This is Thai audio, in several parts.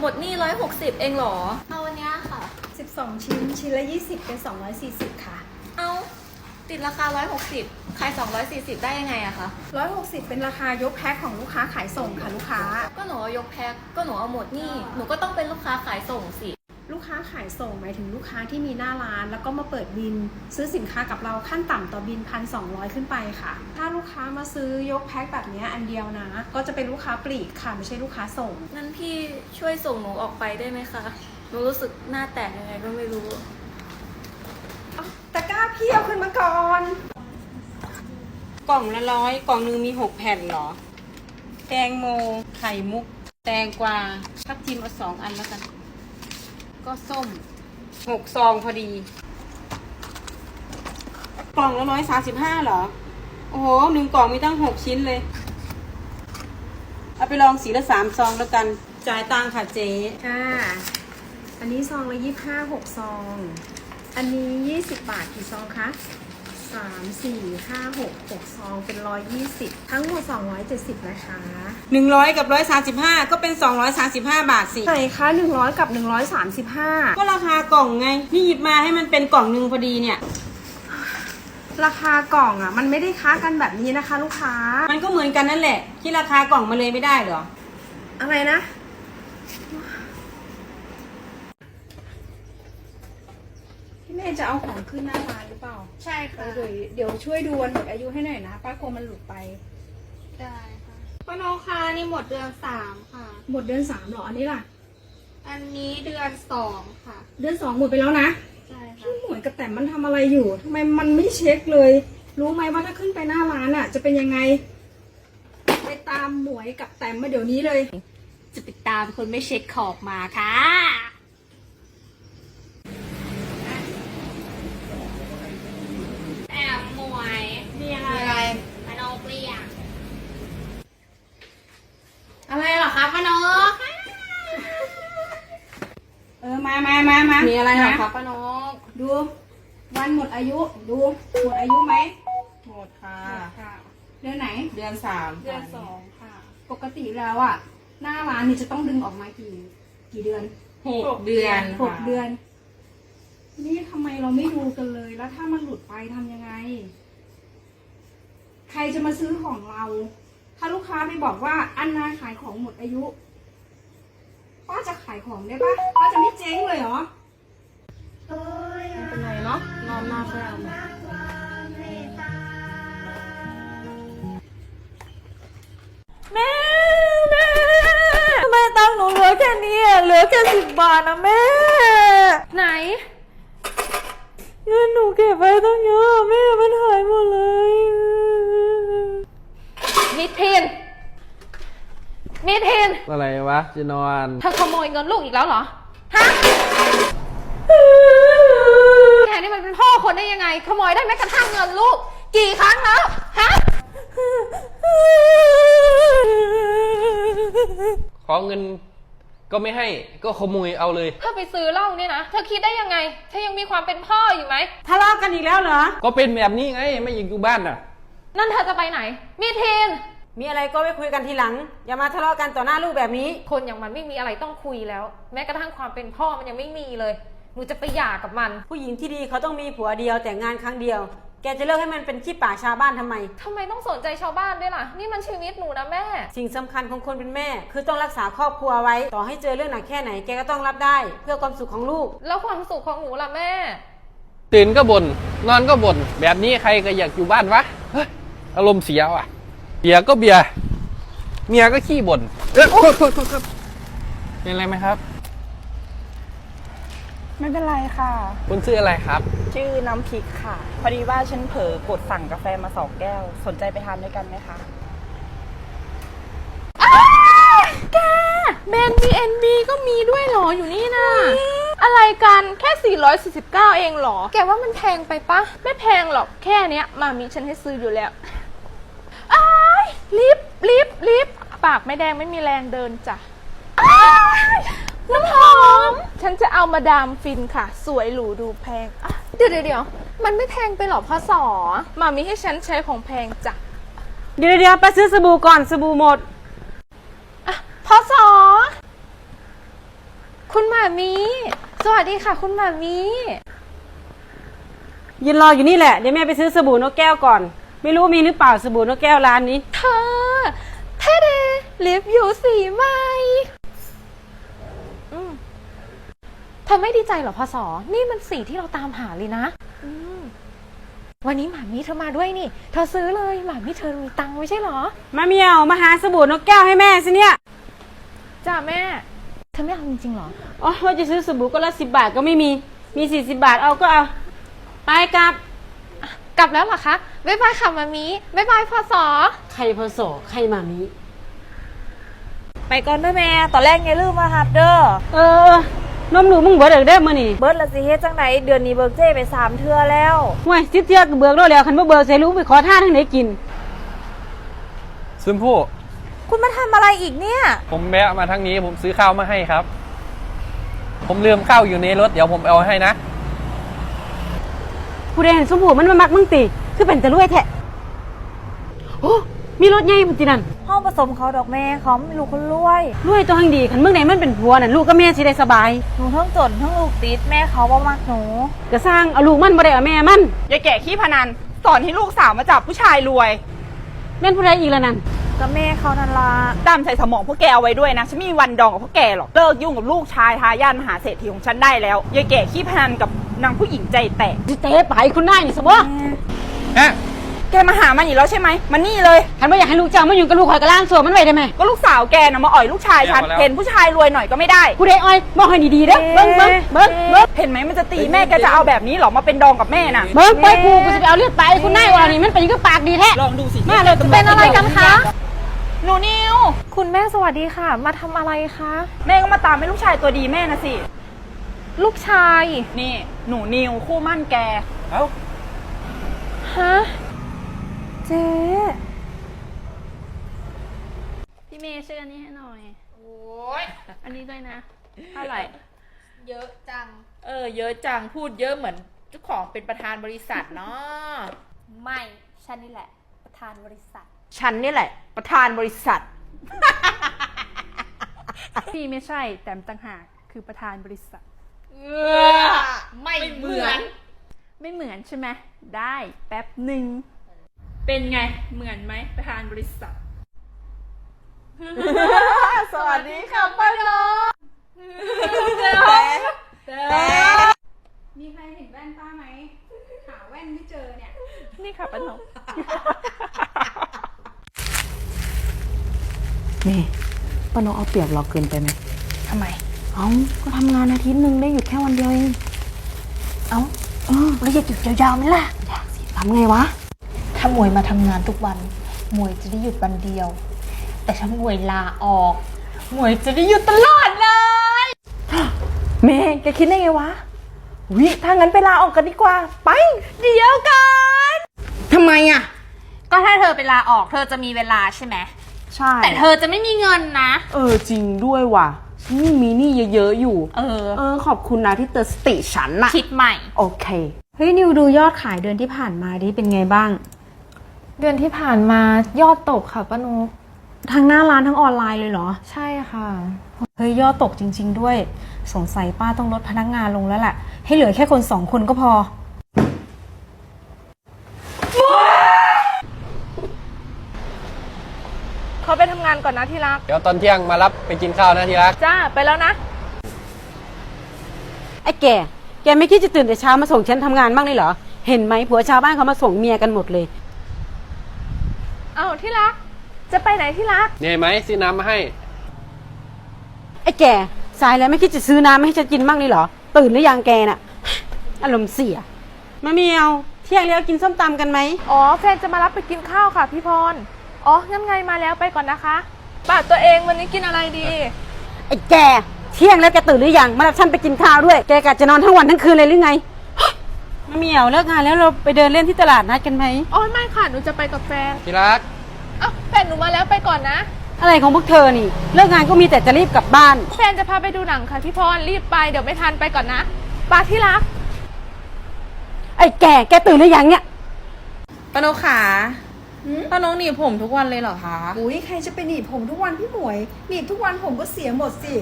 หมดหนี่ร้อยหกสิบเองเหรอ เอาอันเนี้ยค่ะ 12 ชิ้น ชิ้นละ 20 เป็น 240 ค่ะ เอาติดราคาร้อยหกสิบขายสองร้อยสี่สิบได้ยังไงอะคะ160 เป็นราคายกแพ็คของลูกค้าขายส่งค่ะลูกค้า ก็หนูเอายกแพ็คก็หนูเอาหมดหนี่หนูก็ต้องเป็นลูกค้าขายส่งสิ ลูกค้าขายส่งหมายถึงลูกค้าที่มีหน้าร้าน แล้วก็มาเปิดบิน ซื้อสินค้ากับเราขั้นต่ำต่อบิน1,200ขึ้นไปค่ะ ถ้าลูกค้ามาซื้อยกแพ็คแบบเนี้ยอันเดียวนะ ก็จะเป็นลูกค้าปลีกค่ะไม่ใช่ลูกค้าส่งงั้นพี่ช่วยส่งหนูออกไปได้ไหมคะหนูรู้สึกหน้าแตกยังไงก็ไม่รู้เอาตะกร้าพี่เอาขึ้นมาก่อน กล่องละร้อยกล่องหนึงมีหกแผ่นเหรอ แตงโมไข่มุก แตงกวาทับทิมเอาสองอันแล้วกัน ก็ส้มหกซองพอดี กล่องละร้อยสาสิบห้าเหรอ โอ้โหหนึ่งกล่องมีตั้งหกชิ้นเลย เอาไปลองสีละสามซองแล้วกัน จ่ายตังค่ะเจ๊ ค่ะ อันนี้ซองละยี่ห้าหกซอง อันนี้ยี่สิบบาทกี่ซองคะ สามสี่ห้าหกหกซองเป็นร้อยยี่สิบทั้งหมดสองร้อยเจ็ดสิบนะคะหนึ่งร้อยกับร้อยสาสิบห้าก็เป็นสองร้อยสาสิบห้าบาทสิ ไหนคะหนึ่งร้อยกับหนึ่งร้อยสามสิบห้าก็ราคากล่องไง นี่หยิบมาให้มันเป็นกล่องหนึ่งพอดีเนี่ย ราคากล่องอะ มันไม่ได้ค้ากันแบบนี้นะคะ ลูกค้า มันก็เหมือนกันนั่นแหละ ที่ราคากล่องมาเลยไม่ได้เหรอ อะไรนะ พี่เมย์จะเอาของขึ้นหน้าร้านหรือเปล่าใช่ค่ะ เดี๋ยวเดี๋ยวช่วยดูวันหมดอายุให้หน่อยนะ ป้ากลัวมันหลุดไป ได้ค่ะป้าน้องคะนี่หมดเดือนสามค่ะ หมดเดือนสามเหรอ อันนี้ล่ะ อันนี้เดือนสองค่ะ เดือนสองหมดไปแล้วนะใช่ค่ะพี่หมวยกับแต่มันทำอะไรอยู่ทำไมมันไม่เช็คเลย รู้ไหมว่าถ้าขึ้นไปหน้าร้านอะ จะเป็นยังไง ไปตามหมวยกับแต้มมาเดี๋ยวนี้เลย จะไปตามคนไม่เช็คขอบมาค่ะ เหรอคะป้าน้องเออมามามามามีมีอะไรเหรอคะป้าน้องดู วันหมดอายุดูหมดอายุไหมหมดค่ะ ค่ะ เดือนไหน เดือนสามเดือนสองค่ะ ปกติแล้วอะ หน้าร้านนี่จะต้องดึงออกมากี่ กี่เดือนหกเดือนหกค่ะเดือน นี่ทำไมเราไม่ดูกันเลย แล้วถ้ามันหลุดไปทำยังไง ใครจะมาซื้อของเรา ถ้าลูกค้าไปบอกว่าอันนาขายของหมดอายุป้าจะขายของได้ปะป้าจะไม่เจ๊งเลยเหรอไม่เป็นไรเนาะนอนหน้าค่อยเอามาแม่แม่ทำไมตังค์หนูเหลือแค่นี้อะเหลือแค่สิบบาทนะแม่ไหน เงินหนูเก็บไว้ตั้งเยอะแม่มันหายหมดเลย มิทินมิทิน อะไรวะจะนอนเธอขโมยเงินลูกอีกแล้วเหรอ ฮะ แกนี่มันเป็นพ่อคนได้ยังไง ขโมยได้แม้กระทั่งเงินลูก กี่ครั้งแล้ว ฮะ ขอเงินก็ไม่ให้ก็ขโมยเอาเลยถ้าไปซื้อเหล้าเนี่ยนะ เธอคิดได้ยังไง เธอยังมีความเป็นพ่ออยู่ไหม ทะเลาะกันอีกแล้วเหรอ ก็เป็นแบบนี้ไงไม่อยากอยู่บ้านน่ะ นั่นเธอจะไปไหน มีเทน มีอะไรก็ไปคุยกันทีหลัง อย่ามาทะเลาะกันต่อหน้าลูกแบบนี้ คนอย่างมันไม่มีอะไรต้องคุยแล้ว แม้กระทั่งความเป็นพ่อมันยังไม่มีเลยหนูจะไปหย่ากับมันผู้หญิงที่ดีเขาต้องมีผัวเดียวแต่งงานครั้งเดียว แกจะเลิกให้มันเป็นขี้ป่าชาวบ้านทำไม ทำไมต้องสนใจชาวบ้านด้วยล่ะ นี่มันชีวิตหนูนะแม่ สิ่งสำคัญของคนเป็นแม่ คือต้องรักษาครอบครัวไว้ ต่อให้เจอเรื่องหนักแค่ไหนแกก็ต้องรับได้ เพื่อความสุขของลูก แล้วความสุขของหนูล่ะแม่ ตื่นก็บน่นนอนก็บ่นแบบนี้ใครก็อยากอยู่บ้านวะเฮ้ยอารมณ์เสียว่ะ เบียร์ก็เบียร์เมียก็ขี้บ่นเอ้ยโทษโทษโทษครับเป็นอะไรไหมครับ ไม่เป็นไรค่ะ คุณชื่ออะไรครับ ชื่อน้ำพริกค่ะ พอดีว่าฉันเผลอกดสั่งกาแฟมาสองแก้ว สนใจไปทานด้วยกันไหมคะแกแบรนด์ BNB ก็มีด้วยเหรออยู่นี่นะอะไรกันแค่ 449 เองเหรอ แกว่ามันแพงไปปะ ไม่แพงหรอกแค่เนี้ยมามีฉันให้ซื้ออยู่แล้ว อ้ายลิฟต์ลิฟต์ลิฟต์ปากไม่แดงไม่มีแรงเดินจ้ะอ้ายน้ำหอม ฉันจะเอามาดามฟินค่ะ สวยหรูดูแพงอะเดี๋ยวเดี๋ยวเดี๋ยวมันไม่แพงไปหรอพอสอมามีให้ฉันใช้ของแพงจ้ะเดี๋ยวเดี๋ยวไปซื้อสบู่ก่อนสบู่หมดอะพอสอมีสวัสดีค่ะ คุณหมามียืนรออยู่นี่แหละเดี๋ยวแม่ไปซื้อสบู่นกแก้วก่อน ไม่รู้มีหรือเปล่าสบู่นกแก้วร้านนี้ เธอเท่เดลิฟต์อยู่สีใหม่อืมเธอไม่ดีใจเหรอพศนี่มันสีที่เราตามหาเลยนะอืมวันนี้หมามีเธอมาด้วยนี่ เธอซื้อเลยหมามีเธอมีตังค์ไม่ใช่เหรอ มาเมียวมาหาสบู่นกแก้วให้แม่สิเนี่ยจ้าแม่ เธอไม่เอาจริงๆเหรอ อ๋อว่าจะซื้อสบู่ก็ละสิบบาทก็ไม่มี มีสี่สิบบาทเอาก็เอา ไปกลับ กลับแล้วเหรอคะ บ๊ายบายค่ะหมามีบ๊ายบายพศใครพอสอใครมามีไปก่อนเด้อแม่ ตอนแรกอย่าลืมมาหับเด้อ เออนมหนูมึงเบิดเด้อเด้อมื้อนี่เบิร์ดละสิเฮ็ดจังไหนเดือนนี้เบิร์กเจ้ไปสามเทื่อแล้วห่วยสิเที่ยก็เบิกแล้วแล้วคันบ่เบิกใส่รู้ไปขอทานทางไหนกินซึมพู่คุณมาทำอะไรอีกเนี่ย ผมแวะมาทางนี้ผมซื้อข้าวมาให้ครับ ผมลืมข้าวอยู่ในรถเดี๋ยวผมเอาให้นะ ผู้ใดเห็นสบู่มันมามักมึงติคือเป็นตะลุยแท้โอ้มีรถใหญ่พุ่นตินั่นห้องผสมเขาดอกแม่เขาไม่รู้คนรวยรวยตัวหังดีคันมึงไหนมันเป็นผัวนั่นลูกกับแม่สิได้สบายหนูทั้งจนทั้งลูกติดแม่เขาบ่มักหนูก็สร้างเอาลูกมันบ่ได้เอาแม่มันยายแก่ขี้พนันสอนให้ลูกสาวมาจับผู้ชายรวยแม่นผู้ใดอีกแล้วนั่น ก็แม่เขานั่นละตามใส่สมองพวกแกเอาไว้ด้วยนะ ฉันไม่มีวันดองกับพวกแกหรอก เลิกยุ่งกับลูกชายทายาทมหาเศรษฐีของฉันได้แล้วยายแก่ขี้พนันกับนางผู้หญิงใจแตกสิเตะไปคุณนายนี่สบ่ฮะแกมาหามันอีกแล้วใช่ไหมมันนี่เลยคันบ่อยากให้ลูกเจ้ามาอยู่กับลูกข่อยก็ล่างสวมมันไว้ได้ไหมก็ลูกสาวแกนะมาอ่อยลูกชายฉันแกมาแล้วเห็นผู้ชายรวยหน่อยก็ไม่ได้ผู้ใดอ้อยบอกให้ดีๆเด้อเบิ่งเบิ่งเบิ่งเบิ่งเห็นไหมมันจะตีแม่แกจะเอาแบบนี้เหรอมาเป็นดองกับแม่น่ะเบิ่งไปกูกูสิไปเอาเลือดไปคุณนายว่านี่มันเป็นก็ปากดีแท้ลองดูสิมาเลยตำรวจเป็นอะไรกันคะ หนูนิว คุณแม่สวัสดีค่ะ มาทำอะไรคะ แม่ก็มาตามให้ลูกชายตัวดีแม่นะสิ ลูกชาย นี่ หนูนิวคู่มั่นแก เอ้า ฮะ เจ๊พี่เมย์ช่วยอันนี้ให้หน่อย โอ้ยอันนี้ด้วยนะ เท่าไหร่ เยอะจัง เออ เยอะจัง พูดเยอะเหมือนเจ้าของเป็นประธานบริษัทเนาะ ไม่ ฉันนี่แหละ ประธานบริษัท ฉันนี่แหละ ประธานบริษัท พี่ไม่ใช่แต่ต่างหากคือประธานบริษัท ไม่เหมือน ไม่เหมือนใช่ไหมได้แป๊บหนึ่ง เป็นไงเหมือนไหมประธานบริษัท สวัสดีค่ะป้าโนมีใครเห็นแว่นป้าไหม หาแว่นไม่เจอเนี่ย นี่ค่ะป้านก นี่ป้าน้องเอาเปรียบเราเกินไปไหม ทำไม เอ้า ก็ทำงานอาทิตย์หนึ่งได้หยุดแค่วันเดียวเอง เอ้าเออแล้วอยากหยุดยาวๆไหมล่ะ อยากสิทำไงวะ ถ้าหมวยมาทำงานทุกวันหมวยจะได้หยุดวันเดียว แต่ถ้าหมวยลาออกหมวยจะได้หยุดตลอดเลย เมย์แกคิดได้ไงวะ วิถ้างั้นไปลาออกกันดีกว่า ไป เดี๋ยวก่อนทำไมอะ ก็ถ้าเธอไปลาออกเธอจะมีเวลาใช่ไหม ใช่ แต่เธอจะไม่มีเงินนะ เออจริงด้วยว่ะฉันยังมีหนี่เยอะๆอยู่ เออ เออ ขอบคุณนะที่เตือนสติฉันน่ะคิดใหม่ โอเค เฮ้ยนิวดูยอดขายเดือนที่ผ่านมาดิเป็นไงบ้าง เดือนที่ผ่านมายอดตกค่ะป้านุกทั้งหน้าร้านทั้งออนไลน์เลยเหรอ ใช่ค่ะ เฮ้ยยอดตกจริง ๆ ด้วย สงสัยป้าต้องลดพนักงานลงแล้วแหละ ให้เหลือแค่คนสองคนก็พอ เขาไป ทำงานก่อนนะที่รัก เดี๋ยวตอนเที่ยงมารับไปกินข้าวนะที่รัก จ้า ไปแล้วนะ ไอ้แก แกไม่คิดจะตื่นแต่เช้ามาส่งฉันทำงานบ้างเลยเหรอ เห็นไหมผัวชาวบ้านเขามาส่งเมียกันหมดเลย เอ้าที่รัก จะไปไหนที่รัก เหนื่อยไหมซื้อน้ำมาให้ ไอ้แกสายแล้วไม่คิดจะซื้อน้ำมาให้ฉันกินบ้างเลยเหรอ ตื่นหรือยังแกน่ะ อารมณ์เสียมะเมียว เที่ยงแล้วกินส้มตำกันไหม อ๋อ แฟนจะมารับไปกินข้าวค่ะพี่พร อ๋องั้นไงมาแล้วไปก่อนนะคะบาทตัวเองวันนี้กินอะไรดี ไอ้แกเที่ยงแล้วแกตื่นหรือยังมารับฉันไปกินข้าวด้วย แกกะจะนอนทั้งวันทั้งคืนเลยหรือไงมะเมียวเลิกงานแล้วเราไปเดินเล่นที่ตลาดนัดกันไหมอ๋อไม่ค่ะหนูจะไปกับแฟนที่รักเอ้าแฟนหนูมาแล้วไปก่อนนะอะไรของพวกเธอนี่ เลิกงานก็มีแต่จะรีบกลับบ้าน แฟนจะพาไปดูหนังค่ะพี่พรรีบไปเดี๋ยวไม่ทันไปก่อนนะปาที่รัก ไอ้แกแกตื่นหรือยังเนี่ยป้าโนขา ป้าโนหนีบผมทุกวันเลยเหรอคะ อุ้ยใครจะไปหนีบผมทุกวันพี่หมวยหนีบทุกวันผมก็เสียหมดสิ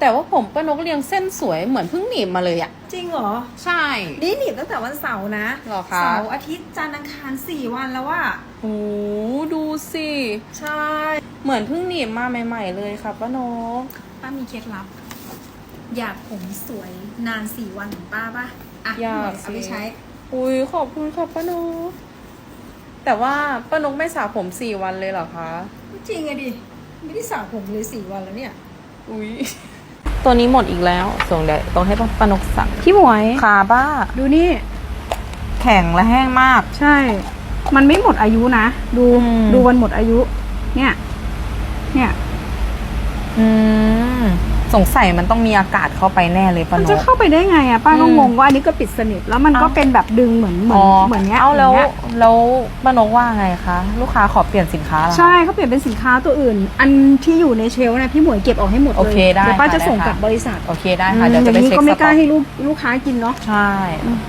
แต่ว่าผมป้านกเรียงเส้นสวยเหมือนเพิ่งหนีบมาเลยอะจริงเหรอ ใช่ นี่หนีบตั้งแต่วันเสาร์นะเหรอคะ เสาร์อาทิตย์จันทร์อังคารสี่วันแล้วว่า โอ้ดูสิ ใช่เหมือนเพิ่งหนีบมาใหม่ ๆ เลยค่ะป้านก ป้ามีเคล็ดลับ อยากผมสวยนานสี่วันของป้าป่ะ อะอยากเอาไปสิ ใช้ อุ้ยขอบคุณค่ะป้านก แต่ว่าป้านกไม่สระผมสี่วันเลยเหรอคะ จริงอะดิ ไม่ได้สระผมเลยสี่วันแล้วเนี่ย อุ้ยตัวนี้หมดอีกแล้วส่งเดี๋ยวต้องให้ป้านกสั่งพี่หมวยขาบ้า ดูนี่ แข็งและแห้งมาก ใช่ มันไม่หมดอายุนะ ดูอืม ดูวันหมดอายุ เนี่ย เนี่ย อืม สงสัยมันต้องมีอากาศเข้าไปแน่เลยป้ามันนจะก เข้าไปได้ไงอะป้าก็อืมงงว่าอันนี้ก็ปิดสนิทแล้วมันก็เอ้า เป็นแบบดึงเหมือนเหมือนเหมือนเนี้ยเอาแล้วย่งงี้ยแล้วป้านกว่าไงคะ ลูกค้าขอเปลี่ยนสินค้าเหรอคะใช่เขาเปลี่ยนเป็นสินค้าตัวอื่น อันที่อยู่ในเชลฟ์นะพี่หมวยเก็บออกให้หมดเลยโอเคได้เดี๋ยวป้าค่ะจะส่งได้ค่ะกลับบริษัทโอเคได้ค่ะ เดี๋ยวอจะย่างไปนี้เช็คก็ไม่สกต็ล้าอกให้ลูกลูกค้ากินเนาะ ใช่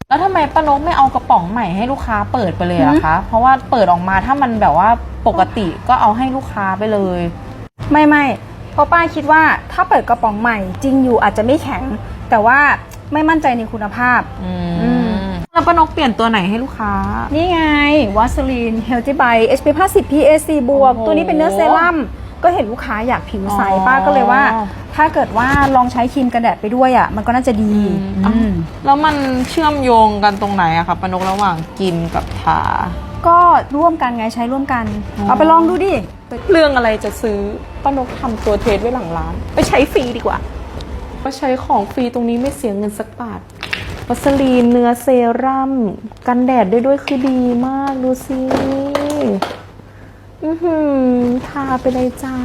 แล้วทำไมป้านกไม่เอากระป๋องใหม่ให้ลูกค้าเปิดไปเลยอะคะ เพราะว่าเปิดออกมาถ้ามันแบบว่าปกติก็เอาให้ลูกค้าไปเลย ไม่ไม่ เพราะป้าคิดว่าถ้าเปิดกระป๋องใหม่จริงอยู่อาจจะไม่แข็ง แต่ว่าไม่มั่นใจในคุณภาพ อือืมมแล้วป้านกเปลี่ยนตัวไหนให้ลูกค้า นี่ไงวาสลีนเฮลตี้ไบ SPF 50 PAC บวก โอ้โหตัวนี้เป็นเนื้อเซรั่มก็เห็นลูกค้าอยากผิวใสอ๋อ ป้าก็เลยว่า ถ้าเกิดว่าลองใช้ครีมกันแดดไปด้วยอะ มันก็น่าจะดีอืมอืมแล้วมันเชื่อมโยงกันตรงไหนอะคะป้านกระหว่างกินกับทา ก็ร่วมกันไงใช้ร่วมกัน เอาไปลองดูดิ เรื่องอะไรจะซื้อป้านกทำตัวเทสไว้หลังร้าน ไปใช้ฟรีดีกว่าก็ใช้ของฟรีตรงนี้ไม่เสียเงินสักบาทวัสลีนเนื้อเซรั่มกันแดดได้ด้วยคือดีมากดูสิ อือหือทาไปเลยจ้า